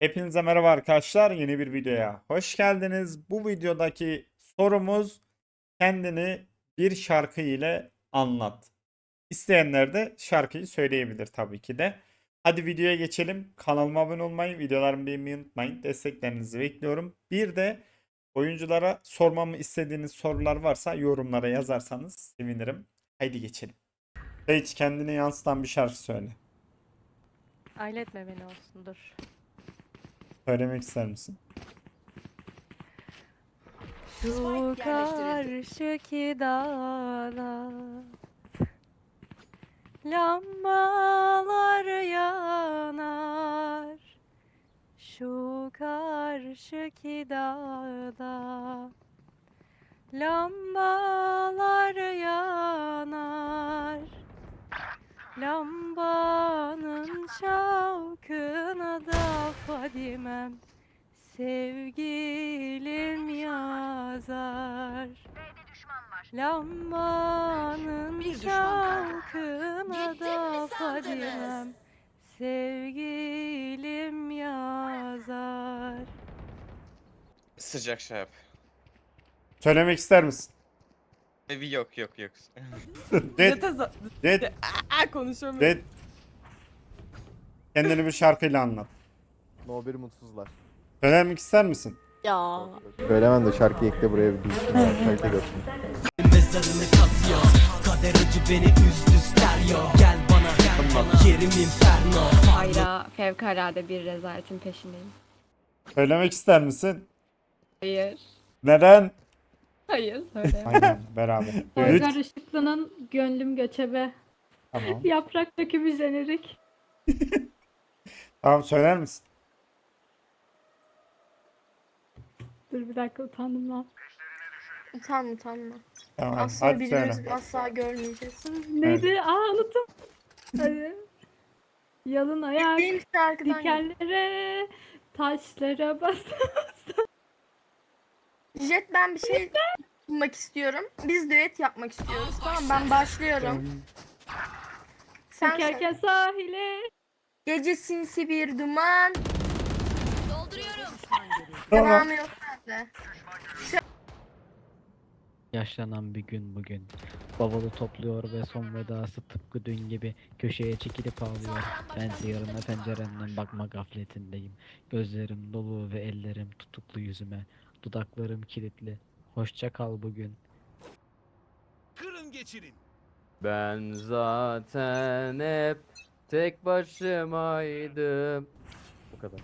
Hepinize merhaba arkadaşlar. Yeni bir videoya hoş geldiniz. Bu videodaki sorumuz kendini bir şarkı ile anlat. İsteyenler de şarkıyı söyleyebilir tabii ki de. Hadi videoya geçelim. Kanalıma abone olmayı, videolarımı beğenmeyi unutmayın. Desteklerinizi bekliyorum. Bir de oyunculara sormamı istediğiniz sorular varsa yorumlara yazarsanız sevinirim. Haydi geçelim. Hiç kendini yansıtan bir şarkı söyle. Ailetme beni olsun dur. Söylemek ister misin? Şu karşıki dağda Lambalar yanar. Şu karşıki dağda Lambalar yanar. Lambanın şavkına da Fadimem Sevgilim yazar Lambanın Gittim da? Fadimem Sevgilim yazar Sıcak şey yap. Söylemek ister misin? Evi yok yok yok. Red, Red, Aa konuşamıyorum. Red. Kendini bir şarkıyla anlat. No bir mutsuzlar. Söylemek ister misin? Ya Söylemem de şarkı ekle buraya bir duysun. Şarkı görsün. Mezarını kazıyor Kader acı beni üzdü stereo Gel bana gel bana Yerim inferno Hala fevkalade bir rezaletin peşindeyim. Söylemek ister misin? Hayır. Neden? Hayır söyle. Aynen beraber. Üç. Işıklı'nın Gönlüm Göçebe Tamam. Yaprak Dökümü jenerik. Tamam söyler misin? Dur bir dakika utandım lan. Utanma utanma. Tamam. Asla Hadi birbirimizi söyle. asla görmeyeceğiz. Neydi? Aa unuttum. Hadi. Yalın ayak Benim şarkıdan dikenlere taşlara bas. Jet ben bir şey sunmak istiyorum. Biz düet yapmak istiyoruz. Tamam ben başlıyorum. Sen. Çekerken sahile. Gece sinsi bir duman. Tamam. Devamı yok sende. Yaşlanan bir gün bugün Bavulu topluyor ve son vedası tıpkı dün gibi Köşeye çekilip ağlıyor Ben yarına penceremden bakma gafletindeyim Gözlerim dolu ve ellerim tutuklu yüzüme Dudaklarım kilitli Hoşça kal bugün Kırın geçirin. Ben zaten hep tek başımaydım. Bu kadar.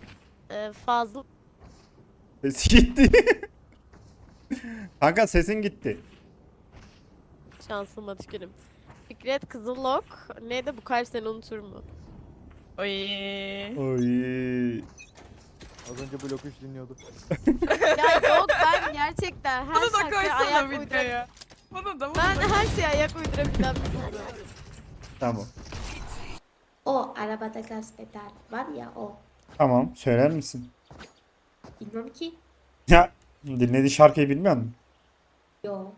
fazla Sesi gitti. Kanka sesin gitti. şansıma tükürüm. Fikret Kızılok neydi bu kalp seni unutur mu? Oy. Oy. Az önce blok 3 dinliyorduk. ya yok ben gerçekten her Bunu da şarkıya ayak koysana uyduran videoya. Bunu da bunu Ben da. her şeye ayak uydurabilen bir kızım. Tamam. O arabada gaz pedal var ya o. Tamam. Söyler misin? Bilmem ki. Ya dinlediği şarkıyı bilmiyor musun? Yok.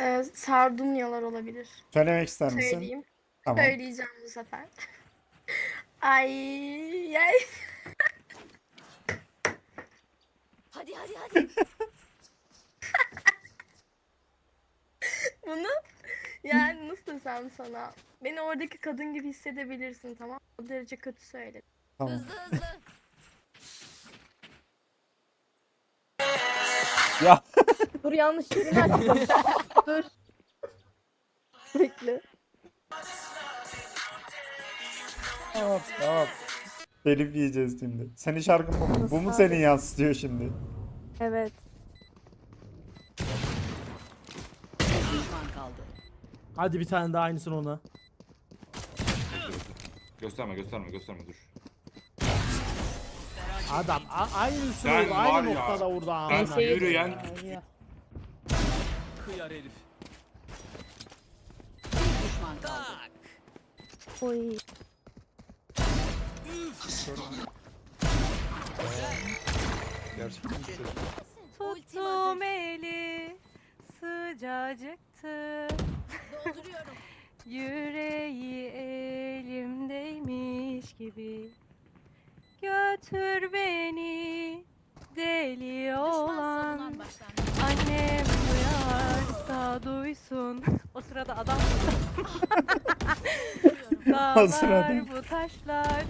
Ee, sardunyalar olabilir. Söylemek ister misin? Söyleyeyim. Tamam. Söyleyeceğim bu sefer. ay ay. Hadi hadi hadi. Bunu yani nasıl desem sana? Beni oradaki kadın gibi hissedebilirsin tamam mı? O derece kötü söyledim. Tamam. hızlı. Ya Dur yanlış yerini açtım. Dur. Bekle. tamam tamam. Telif yiyeceğiz şimdi. Senin şarkın bu mu? Bu mu seni yansıtıyor şimdi? Evet. Hadi bir tane daha aynısını ona. Gösterme gösterme gösterme dur. Adam a- Sen var aynı ya, noktada vurdu Ben amına. yürüyen Kıyar herif. Oy. Tuttum eli sıcacıktı. Yüreği elimdeymiş gibi. Götür beni deli olan Annem duyarsa duysun. O sırada adam. Dağlar bu taşlar